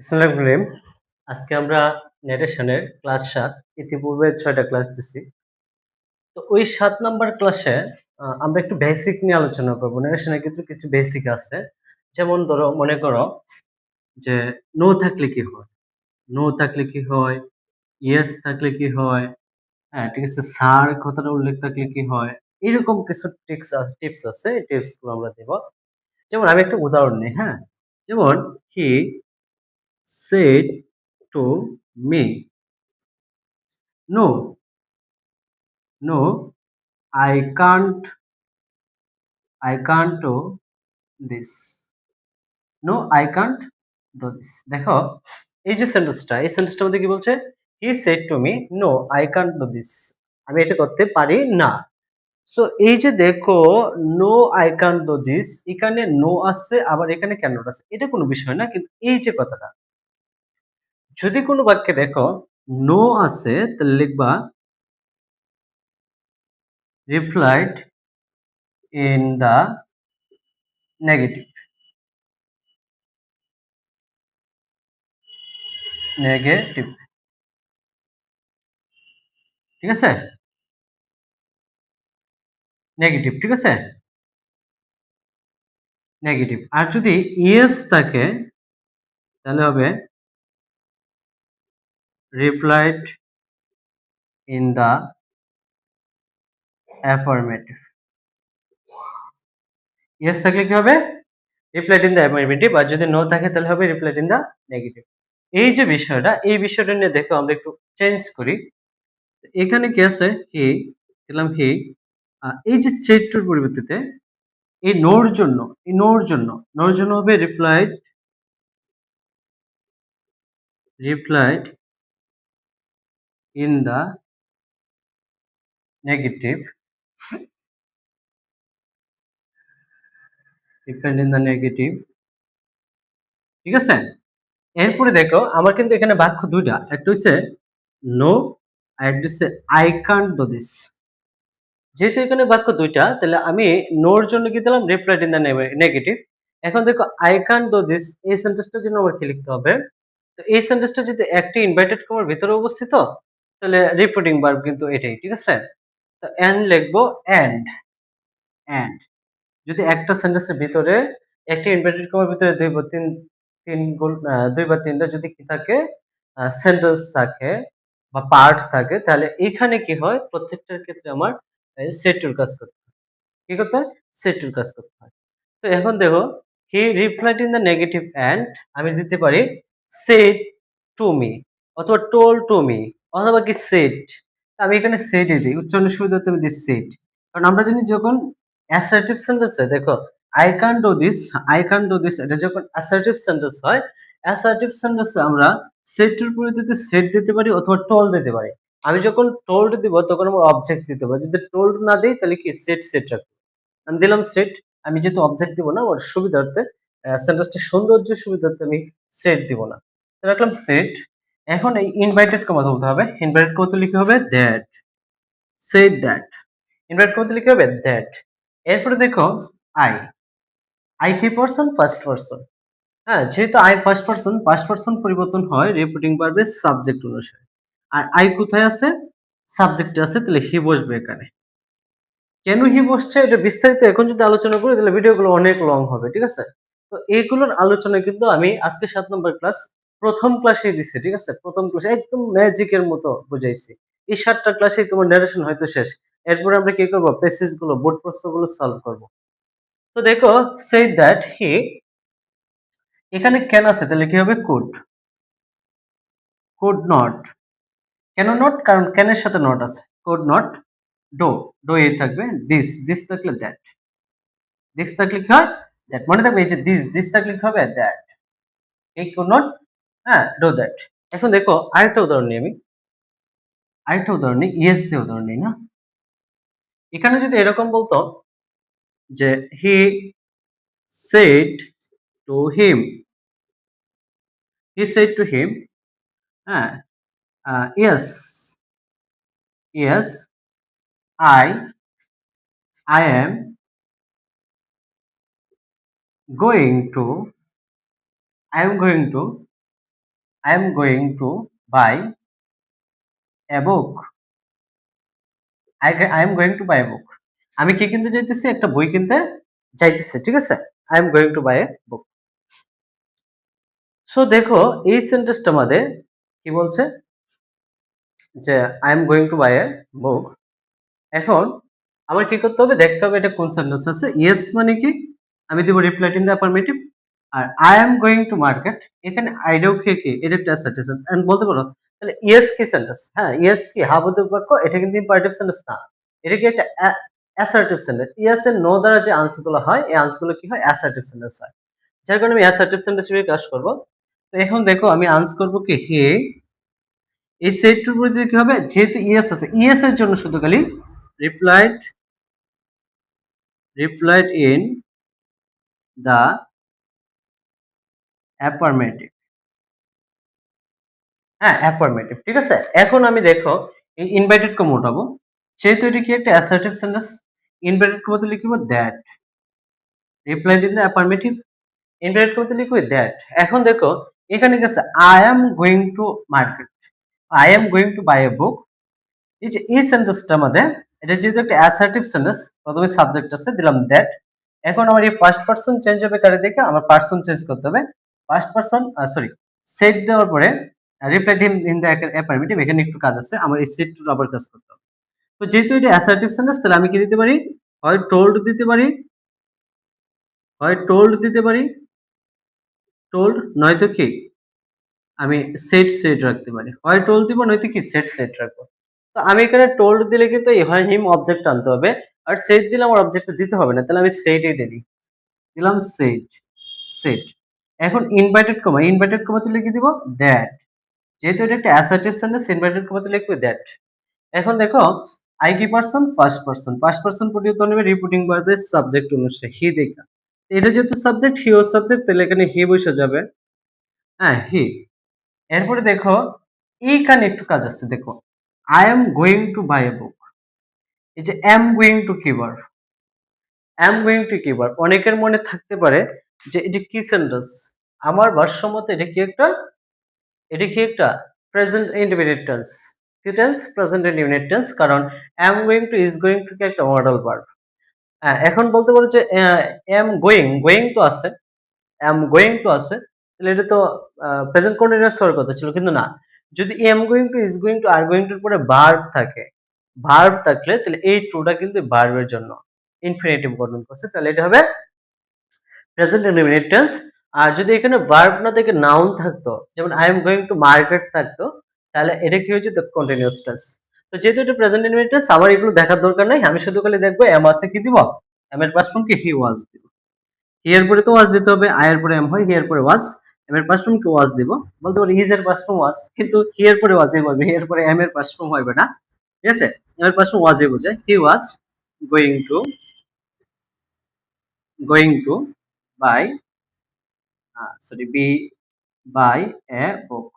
ইসলাম আজকে আমরা নেরেশনের ক্লাস সাত, ইতিপূর্বে ছয়টা ক্লাস দিছি। তো ওই সাত নাম্বার ক্লাসে আমরা একটু বেসিক নিয়ে আলোচনা করব। নেরেশনের কিছু কিছু বেসিক আছে। যেমন ধরো, মনে করো যে নো থাকলে কি হয়? নো থাকলে কি হয়? ইয়েস থাকলে কি হয়? হ্যাঁ ঠিক আছে স্যার কথাটা উল্লেখ থাকলে কি হয়? এরকম কিছু টিপস টিপস আছে, এই টিপসগুলো আমরা দেব। যেমন আমি একটা উদাহরণ নিই হ্যাঁ? যেমন হি said to me, No, no, I can't, I can't do this. No, I can't do this. দেখো এই যে সেন্টেন্সটা এই সেন্টেন্সটার মধ্যে কি বলছে? He said to me no I can't do this আমি এটা করতে পারি না। সো এই যে দেখো no I can't do this এখানে নো আছে আবার এখানে কেন আছে এটা কোনো বিষয় না কিন্তু এই যে কথাটা যদি কোনো বাক্যে দেখো, নো আছে, তাহলে লিখবা, replied in the negative. Negative. ঠিক আছে? নেগেটিভ, ঠিক আছে? নেগেটিভ। আর যদি ইয়েস থাকে, তাহলে হবে replied in the affirmative yes থাকলে কি হবে? রিপ্লাইড ইন দা অ্যাফার্মেটিভ আর যদি নো থাকে তাহলে হবে রিপ্লাইড ইন দা নেগেটিভ এই যে বিষয়টা, এই বিষয়টা নিয়ে দেখো আমরা একটু চেঞ্জ করি। এখানে কি আছে? হি দিলাম হি এই যে চেটুর পরিবর্তিতে এই নোর জন্য, এই নোর জন্য নোর জন্য হবে replied replied in the negative replied in the negative ঠিক আছে? এরপরে দেখো, আমার কিন্তু এখানে বাক্য দুইটা। একটা হচ্ছে নো আর আই কান্ট ডু দিস যেহেতু এখানে বাক্য দুইটা, তাহলে আমি নোর জন্য কি দিলাম? রিপ্লাইড ইন দ্য নেগেটিভ এখন দেখো আই কান ডু দিস এই সেন্টেন্সটার জন্য আমার কি লিখতে হবে। তো এই সেন্টেন্সটা যদি একটি ইনভাইটেড কমার ভিতরে অবস্থিত তাহলে রিপোর্টিং ভার্ব কিন্তু এটাই, ঠিক আছে? তো এন্ড লিখব এন্ড এন্ড যদি একটা সেন্টেন্সের ভিতরে, একটি ইনভাইটেড কমার ভিতরে দুই বা তিন তিন দুই বা তিনটা যদি কি থাকে সেন্টেন্স থাকে বা পার্ট থাকে, তাহলে এখানে কি হয়? প্রত্যেকটার ক্ষেত্রে আমার সেটুর কাজ করতে হয়। কি করতে হয়? সেটুর কাজ করতে হয়। তো এখন দেখো he replied in the negative and আমি দিতে পারি সেট টু মি অথবা টোল টু মি অথবা কি সেট আমি এখানে সেটই দিই। উচ্চারণের সুবিধাতে আমি দিই সেট কারণ আমরা জানি যখন অ্যাসার্টিভ সেন্টেন্সে দেখো I can do this I can do this এটা যখন অ্যাসার্টিভ সেন্টেন্স হয় অ্যাসার্টিভ সেন্টেন্সে আমরা সেটের পরিবর্তে সেট দিতে পারি অথবা টোল দিতে পারি। আমি যখন টোল্ড দিব, তখন আমার অবজেক্ট দিতে পারি যদি টোল্ড না দিই, তাহলে কি সেট সেট রাখব। আমি দিলাম সেট আমি যেহেতু অবজেক্ট দিব না ওর সুবিধার্থে সেন্টেন্সটা সৌন্দর্য সুবিধার্থে আমি সেট দিব না। রাখলাম সেট এখন এই ইনভাইটেড কমাতে বলতে হবে। ইনভাইটেড করতে লিখতে হবে? দ্যাট সে দ্যাট ইনভাইট করতে লিখতে হবে? দ্যাট এরপরে দেখো আই আই কি পারসন ফার্স্ট পারসন হ্যাঁ যেহেতু I first person first person পরিবর্তন হয় রিপোর্টিং পারবে সাবজেক্ট অনুসারে। আর আই কোথায় আছে? সাবজেক্টে আছে, তাহলে হি বসবে এখানে। কেন হি বসছে? এটা বিস্তারিত এখন যদি আলোচনা করি, তাহলে ভিডিওগুলো অনেক লং হবে, ঠিক আছে? তো এইগুলোর আলোচনা কিন্তু আমি আজকে সাত নম্বর ক্লাস প্রথম ক্লাসে দিছে, ঠিক আছে? প্রথম ক্লাসে একদম ম্যাজিকের মতো বুঝাইছি। এই সাতটা ক্লাসে তোমার ন্যারেশন হয়তো শেষ। এরপর আমরা কি করব? পেসেজগুলো বোর্ড প্রশ্নগুলো সলভ করব। তো দেখো সে দ্যাট হি এখানে কেন আছে, তাহলে কি হবে? Could could not can not কারণ ক্যানের সাথে নট আছে। কুড নট ডো ডো এ থাকবে দিস দিস থাকলে দ্যাট দিস থাকলে কি হয়? দ্যাট মনে থাকবে এই যে দিস দিস থাকলে কি হবে? দ্যাট এই কুড নট হ্যাঁ ডো দ্যাট এখন দেখো আরেকটা উদাহরণ নিই আমি। আরেকটা উদাহরণ নিই ইয়েস উদাহরণ নিই না? এখানে যদি এরকম বলতো যে he said to him he said to him হ্যাঁ yes yes I I am going to, I am going to I am going to buy a book I I am going to buy a book আমি কি কিনতে যাইতেছি? একটা বই কিনতে যাইতেছি, ঠিক আছে? I am going to buy a book so দেখো, এই সেন্টেন্সটা আমাদের কি বলছে? যে I am going to buy a book এখন, আমার কি করতে হবে? দেখতে হবে এটা কোন সেন্টেন্স আছে। ইয়েস মানে কি? আমি দিব reply in the affirmative R I am going to market এখানে আইডিয়াও কে, কি এটা একটা অ্যাসার্টিভ এন্ড বলতে পারো, তাহলে ইয়েস কি সেন্টেন্স হ্যাঁ ইয়েস কি হাবোধক বাক্য এটা কিন্তু ইম্পারেটিভ সেন্টেন্স না। এটা কি একটা অ্যাসার্টিভ সেন্টেন্স ইয়েস এর নো দ্বারা যে আনসারগুলো হয়, এই আনসারগুলো কি হয়? অ্যাসার্টিভ সেন্টেন্স হয়। যার কারণে আমি অ্যাসার্টিভ সেন্টেন্স হিসেবে কাজ করব। তো এখন দেখো, আমি আনসার করব কি হে এই সেটটির দিয়ে কি হবে? যেহেতু ইয়েস আছে ইয়েস এর জন্য শুধু খালি replied replied in the affirmative হ্যাঁ অ্যাফার্মেটিভ ঠিক আছে? এখন আমি দেখো ইনভাইটেড কম উঠাবো। যেহেতু এটা কি একটা অ্যাসার্টিভ সেন্টেন্স ইনভাইটেড কম তো লিখব that replied in the affirmative invited comma তো দ্যাট এখন দেখো, এখানে গেছে I am going to market I am going to buy a book এই যে, এই সেন্টেন্সটা আমাদের, এটা যেহেতু একটা অ্যাসার্টিভ সেন্টেন্স প্রথমে সাবজেক্ট আছে, দিলাম দ্যাট এখন আমার এই ফার্স্ট পারসন চেঞ্জ হবে কারে দেখে? আমার পারসন চেঞ্জ করতে হবে। ফার্স্ট পারসন সরি সেট দেওয়ার পরে reply him in the affirmative এখানে একটু কাজ আছে, আমার এই সেট টু আবার কাজ করতে হবে। তো যেহেতু এটা অ্যাসার্টিভ সেন্টেন্স তাহলে আমি কি দিতে পারি? হয় টোল্ড দিতে পারি, হয় টোল্ড দিতে পারি টোল্ড নয়তো কি? আমি সেট সেট রাখতে পারি। হয় টোল্ড দিব, নয়তো কি? সেট সেট রাখব। তো আমি এখানে টোল্ড দিলে কিন্তু হয় হিম অবজেক্ট আনতে হবে, আর সেট দিলে আমার অবজেক্ট দিতে হবে না, তাহলে আমি সেটই দিই। দিলাম সেট সেট এখন ইনভাইটেড কমা ইনভাইটেড কমাতে লিখে দিব দ্যাট যেহেতু এটা একটা অ্যাসার্টিভ সেন্টেন্স ইনভাইটেড কমাতে লিখবে দ্যাট এখন দেখো আই কি person first person first person পরিবর্ত নেবে রিপোর্টিং ভার্বে সাবজেক্ট অনুসারে হি দেখা। এটা যেহেতু সাবজেক্ট হি ও সাবজেক্ট তাহলে এখানে হি বসে যাবে। হ্যাঁ হি এরপরে দেখো, এইখানে একটু কাজ আছে, দেখো। I am going to buy a book এই যে এম গোয়িং টু কিবার এম গোয়িং টু কিবার অনেকের মনে থাকতে পারে যে এটি কি সেন্টেন্স আমার ভাষ্য মতে এটা কি একটা? এটি কি একটা? প্রেজেন্ট ইন্ডিপেন্ডেন্ট টেন্স কি টেন্স প্রেজেন্ট ইন্ডিপেন্ডেন্ট টেন্স কারণ am going to is going to একটা মডেল ভার্ব এখন বলতে পারো যে এম গোয়িং গোয়িং তো আছে। এম গোয়িং তো আছে। তাহলে এটা তো প্রেজেন্ট কন্টিনিউয়াস হওয়ার কথা ছিল, কিন্তু না। যদি am going to is going to R going টুর পরে ভার্ব থাকে ভার্ব থাকলে তাহলে এই টুটা কিন্তু ভার্বের জন্য ইনফিনিটিভ গঠন করছে। তাহলে এটা হবে প্রেজেন্ট ইনডিফিনিট টেন্স আর যদি এখানে ভার্ব না থেকে নাউন থাকতো, যেমন I am going to market থাকতো, তাহলে এটা কি হচ্ছে কন্টিনিউয়াস টেন্স তো যেহেতু এটা প্রেজেন্ট ইনডিফিনিট টেন্স আমার এগুলো দেখার দরকার নাই। আমি শুধু খালি দেখব এম আছে কি দিব? এম এর পাস কি? হি ওয়াজ দিব। হি এর পরে তো ওয়াজ দিতে হবে আই এর পরে এম হয় হি এর পরে ওয়াজ এম এর পাস কি? ওয়াজ দিব। বলতে পারি ইজ এর পাস ওয়াজ কিন্তু হি এর পরে ওয়াজই বলবে হি এর পরে এম এর পাস হবে না। ঠিক আছে? এম এর পাস ওয়াজই বোঝায়। He was going to going to buy sorry be buy a book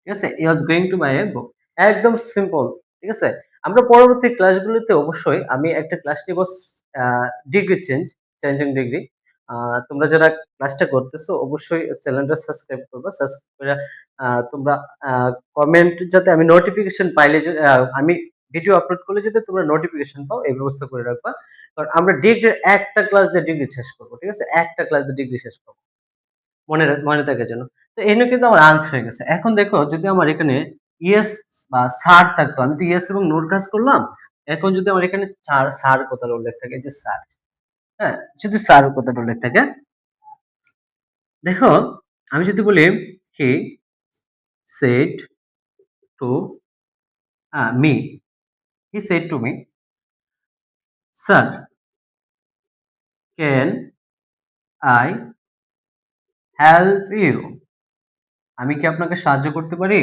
ঠিক আছে? He was going to buy a book একদম সিম্পল ঠিক আছে? আমরা পরবর্তী ক্লাসগুলোতে অবশ্যই আমি একটা ক্লাস নিব ডিগ্রি চেঞ্জ চেঞ্জিং ডিগ্রি তোমরা যারা ক্লাসটা করতেছো, অবশ্যই চ্যানেলটা সাবস্ক্রাইব করবে। সাবস্ক্রাইব করে তোমরা কমেন্ট যাতে আমি নোটিফিকেশন পাইলে আমি ভিডিও আপলোড করলে যাতে তোমরা নোটিফিকেশন পাও, এই ব্যবস্থা করে রাখবা। কারণ আমরা ডিগ্রির একটা ক্লাস দিয়ে ডিগ্রি শেষ করব, ঠিক আছে? একটা ক্লাস দিয়ে ডিগ্রি শেষ করব, মনে মনে থাকার জন্য তো এনে কিন্তু আমার আনসার হয়ে গেছে। এখন দেখো, যদি আমার এখানে ইয়েস বা সার থাকতো, আমি তো ইয়েস এবং নোট কাজ করলাম, এখন যদি আমার এখানে সার সার কথার উল্লেখ থাকে যে সার হ্যাঁ? যদি সার কথার উল্লেখ থাকে, দেখো, আমি যদি বলি he said to me, he said to me sir can I help you আমি কি আপনাকে সাহায্য করতে পারি?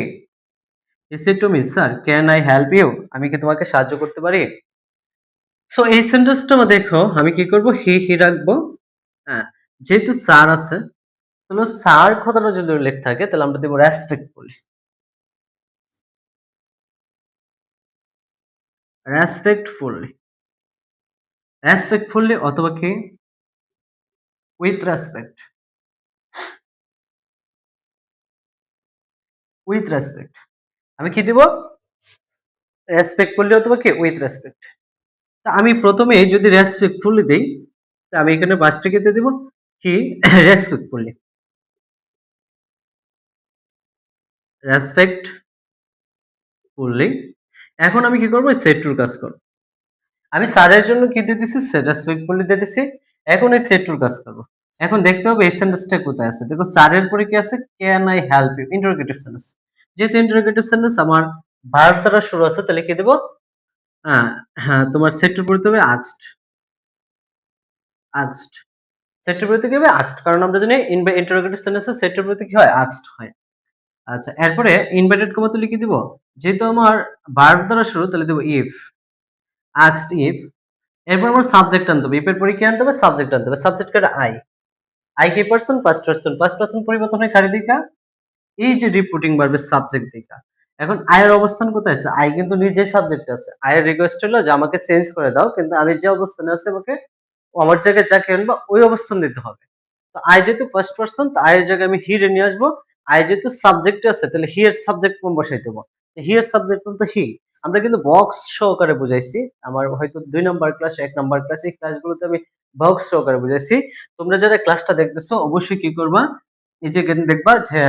ইস to me sir can I help you আমি কি তোমাকে সাহায্য করতে পারি? সো এই সেন্টেন্সটা দেখো, আমি কি করব? হি হি রাখব। হ্যাঁ যেহেতু স্যার আছে, তাহলে স্যার কথাটা যদি উল্লেখ থাকে, তাহলে আমরা দেবো রেসপেক্টফুল রেসপেক্টফুলি রেসপেক্টফুলি অথবা কি? উইথ রেসপেক্ট উইথ রেসপেক্ট আমি কি দিব? রেসপেক্ট করলে অথবা কি? উইথ রেসপেক্ট তা আমি প্রথমে যদি রেসপেক্টফুলি দেই, তা আমি এখানে বাসটাকে দিয়ে দিব কি? রেসপেক্টফুলি রেসপেক্ট ফুললি এখন আমি কি করব? সেট টুর কাজ করব। আমি স্যারের জন্য কি দিয়ে দিছি? রেসপেক্টফুলি দিয়ে দিছি। এখন এই সেট টুর কাজ করব। এখন দেখতে হবে এই সেন্টেন্সটা কোথায় আছে? দেখো, স্যারের পরে কি আছে? Can I help you interrogative sentence যেহেতু ইন্টারোগেটিভ সেন্টেন্স আমার ভার্ব দ্বারা শুরু আছে, তাহলে কি দেবো? হ্যাঁ হ্যাঁ তোমার সেক্টর পড়তে হবে আক্সড আক্সড সেক্টর পড়তে কি হবে? আক্সড কারণ আমরা জানি ইন্টারোগেটিভ সেন্টেন্সে সেক্টর পড়তে কি হয়? আক্সড হয়। আচ্ছা এরপরে ইনভার্টেড কমা তুলে কি দিব। যেহেতু আমার ভার্ব দ্বারা শুরু, তাহলে দেবো ইফ আক্সড ইফ এরপর আমার সাবজেক্ট আনতে হবে ইফের পরে কি আনতে হবে সাবজেক্ট আনতে হবে সাবজেক্ট কাটা I I K person first person first person পরিবর্তন হয় কারি দিকা এই যে রিপোর্টিং ভার্বের সাবজেক্ট দিকা এখন আয়ের অবস্থান কোথায় আছে? আই কিন্তু নিজেই সাবজেক্ট আছে। আয়ের রিকোয়েস্ট হলো যে আমাকে চেঞ্জ করে দাও, কিন্তু আমি যে অবস্থানে আছে আমাকে, আমার জায়গায় যাকে আনব, ওই অবস্থান দিতে হবে। তো আই যেহেতু ফার্স্ট পার্সন তো আয়ের জায়গায় আমি হিরে নিয়ে আসব। আই যেহেতু সাবজেক্ট আছে, তাহলে হি এর সাবজেক্ট ফর্ম বসাই দেবো। এর সাবজেক্ট ফর্ম তো হি আমরা কিন্তু বক্স সহকারে বুঝাইছি। আমার হয়তো দুই নম্বর ক্লাস এক নম্বর ক্লাস এই ক্লাসগুলোতে আমি বক্স সহকারে বুঝাইছি। তোমরা যারা ক্লাসটা দেখতেছো, অবশ্যই কি করবা? যে দেখবা যে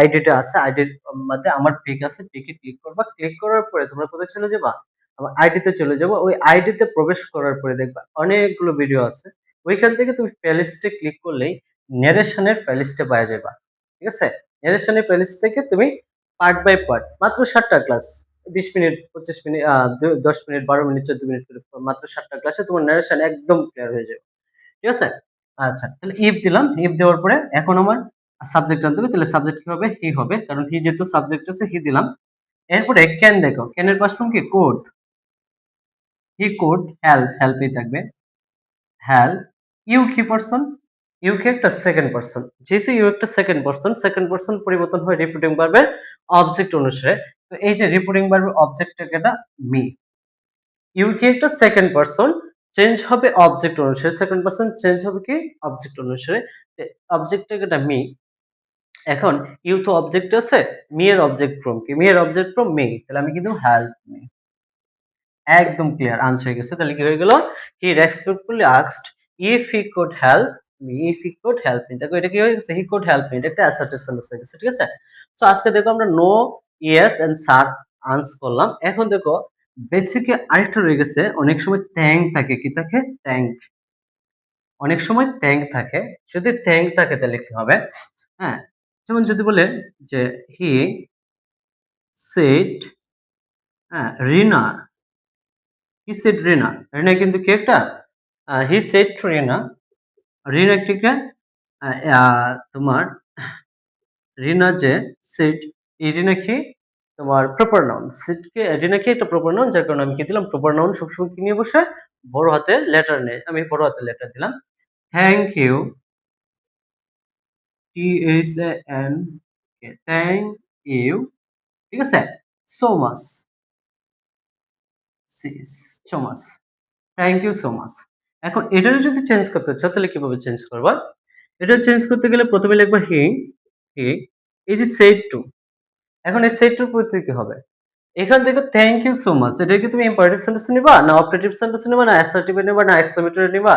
আইডিটা আছে। আইডির মধ্যে আমার পিক আছে। পিকে ক্লিক করবা। ক্লিক করার পরে তোমরা কোথায় চলে যাবা? আমার আইডিতে চলে যাব। ওই আইডিতে প্রবেশ করার পরে দেখবা অনেকগুলো ভিডিও আছে। ওইখান থেকে তুমি প্লেলিস্টে ক্লিক করলেই নেরেশনের প্লেলিস্টে পাওয়া যাবা ঠিক আছে? নেরেশনের প্লেলিস্ট থেকে তুমি পার্ট বাই পার্ট মাত্র সাতটা ক্লাস বিশ মিনিট, পঁচিশ মিনিট দশ মিনিট, বারো মিনিট, চোদ্দ মিনিট করে মাত্র সাতটা ক্লাসে তোমার নারেশন একদম ক্লিয়ার হয়ে যাবে। ঠিক আছে? আচ্ছা তাহলে ইফ দিলাম। ইফ দেওয়ার পরে এখন আমার সাবজেক্ট আনতে হবে, তাহলে সাবজেক্ট কি হবে? হি হবে। কারণ হি যেহেতু সাবজেক্ট আছে হি দিলাম। এরপরে ক্যান দেখো। ক্যানের পাশ কি কোড হি কোড হেল্প হেল্পই থাকবে। হেল্প ইউ কি পারসন ইউ কে একটা সেকেন্ড পারসন যেহেতু ইউ একটা সেকেন্ড পারসন সেকেন্ড পারসন পরিবর্তন হয় রিপিটিং ভার্বের অবজেক্ট অনুসারে। তো এই যে রিপোর্টিং ভার্বের অবজেক্টটাকে এটা মি ইউ কি একটা সেকেন্ড পারসন চেঞ্জ হবে অবজেক্ট অনুসারে। সেকেন্ড পারসন চেঞ্জ হবে কি? অবজেক্ট অনুসারে। অবজেক্টটাকে এটা মি এখন ইউ তো অবজেক্ট আছে মি এর অবজেক্ট ফ্রম কি? মি এর অবজেক্ট ফ্রম মি তাহলে আমি কিন্তু হেল্প মি একদম ক্লিয়ার আনসার হয়ে গেছে। তাহলে কি হয়ে গেল? He respectfully asked if he could help me if he could help me দেখো এটা কি হয়ে গেছে? হি কুড হেল্প মি এটা একটা অ্যাসার্টিভ সেন্টেন্স হয়ে গেছে, ঠিক আছে? সো আজকে দেখো আমরা নো ইয়েস এন্ড স্যার আনস করলাম। এখন দেখো বেসিকে আরেকটা রয়ে গেছে। অনেক সময় থ্যাঙ্ক থাকে কি থাকে? থ্যাঙ্ক অনেক সময় থ্যাঙ্ক থাকে। যদি থ্যাঙ্ক থাকে তাহলে কি হবে? হ্যাঁ যেমন যদি বলে যে হি সেট হ্যাঁ রিনা। He said Rina. রিনা কিন্তু কি একটা? হি সেট রিনা। রিনা একটিকে তোমার রিনা যে সেট কি তোমার প্রপার নাউন সেটকে রিনা কি একটা যার কারণে আমি কি দিলাম? সবসময় কি নিয়ে বসে? বড় হাতের লেটার নেই আমি হাতের লেটার দিলাম। থ্যাংক ইউ থ্যাংক ইউ ঠিক আছে? So much much thank you so much এখন যদি চেঞ্জ করতে চাও, তাহলে কীভাবে চেঞ্জ করবা? এটা চেঞ্জ করতে গেলে প্রথমে লিখবা হি হি এই যে সেট টু এখন এই সেট টু পড়তে কি হবে। এখান থেকে থ্যাংক ইউ সো মাচ এটা কি তুমি ইম্পারেটিভ সেন্টেন্স নিবা, না অপারেটিভ সেন্টেন্স নিবা, না অ্যাসার্টিভ নিবা, না এক্সক্লেমেটরি নিবা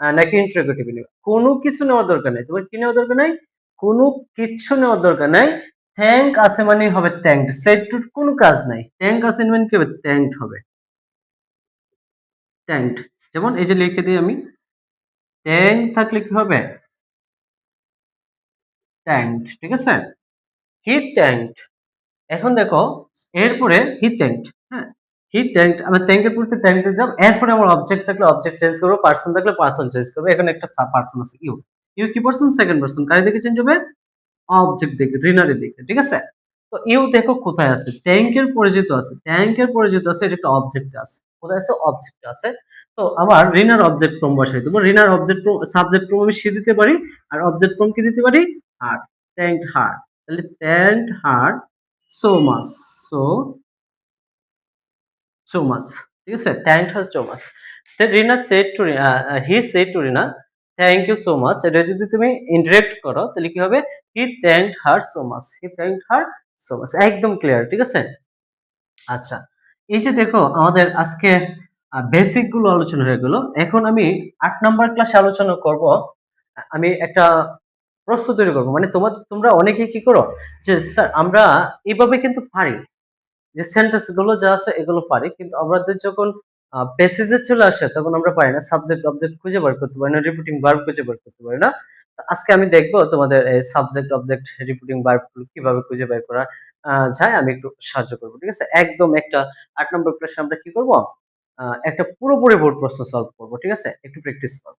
নাকি ইন্টারোগেটিভ নিবা? কোনো কিছু নেওয়ার দরকার নেই। তোমার কি নেওয়ার দরকার নাই? কোনো কিছু নেওয়ার দরকার নাই। থ্যাংক আছে মানে হবে থ্যাংকড সেট টু কোনো কাজ নাই। থ্যাংক আছে মানে কি হবে? থ্যাংকড হবে। থ্যাংকড যেমন এই যে লিখে দিই আমি থ্যাংক থাকলে কি হবে? থ্যাংকড ঠিক আছে? হি থ্যাংকড এখন দেখো, এরপরে হি থ্যাংকড হ্যাঁ? হি থ্যাংকড আমি থ্যাংকের পরিবর্তে থ্যাংক দিলাম। এরপরে আমার অবজেক্ট থাকলে অবজেক্ট চেঞ্জ করব পার্সন থাকলে পার্সন চেঞ্জ করব। এখানে একটা পার্সন আছে ইউ ইউ কি পার্সন সেকেন্ড পার্সন কারি দিকে চেঞ্জ হবে? অবজেক্ট দিকে রিনারের দিকে, ঠিক আছে? তো ইউ দেখো কোথায় আছে? ট্যাঙ্কের পরিচিত আছে ট্যাঙ্কের পরিচিত আছে, এটা একটা অবজেক্ট আছে। কোথায় আছে? অবজেক্ট আছে। তো আবার রিনার অবজেক্ট ফর্ম বসাই দেবো। রিনার অবজেক্ট সাবজেক্ট ফর্ম আমি সে দিতে পারি, আর অবজেক্ট ফর্ম কি দিতে পারি? হার থ্যাংক হার তাহলে thank her so much so so much ঠিক আছে? Thank her so much Rina said to he said to Rina thank you so much এটা যদি তুমি ইনডিরেক্ট করো, তাহলে কি হবে? He thank her so much he thank her so much একদম ক্লিয়ার ঠিক আছে? আচ্ছা এই যে দেখো, আমাদের আজকে বেসিকগুলো আলোচনা হয়ে গেল। এখন আমি আট নাম্বার ক্লাসে আলোচনা করব। আমি একটা প্রশ্ন তৈরি করব। মানে তোমার তোমরা অনেকেই কি করো যে, স্যার, আমরা এইভাবে কিন্তু পারি। যে সেন্টেন্সগুলো যা আছে এগুলো পারি, কিন্তু আমাদের যখন পেসেজে চলে আসে, তখন আমরা পারি না। সাবজেক্ট অবজেক্ট খুঁজে বার করতে পারি না রিপিটিং ভার্ব খুঁজে বার করতে পারি না। আজকে আমি দেখব তোমাদের সাবজেক্ট অবজেক্ট রিপিটিং ভার্ব কীভাবে খুঁজে বের করা যায়, আমি একটু সাহায্য করব, ঠিক আছে? একদম একটা আট নম্বর ক্লাসে আমরা কি করব? একটা পুরোপুরি বোর্ড প্রশ্ন সলভ করব, ঠিক আছে? একটু প্র্যাকটিস করব।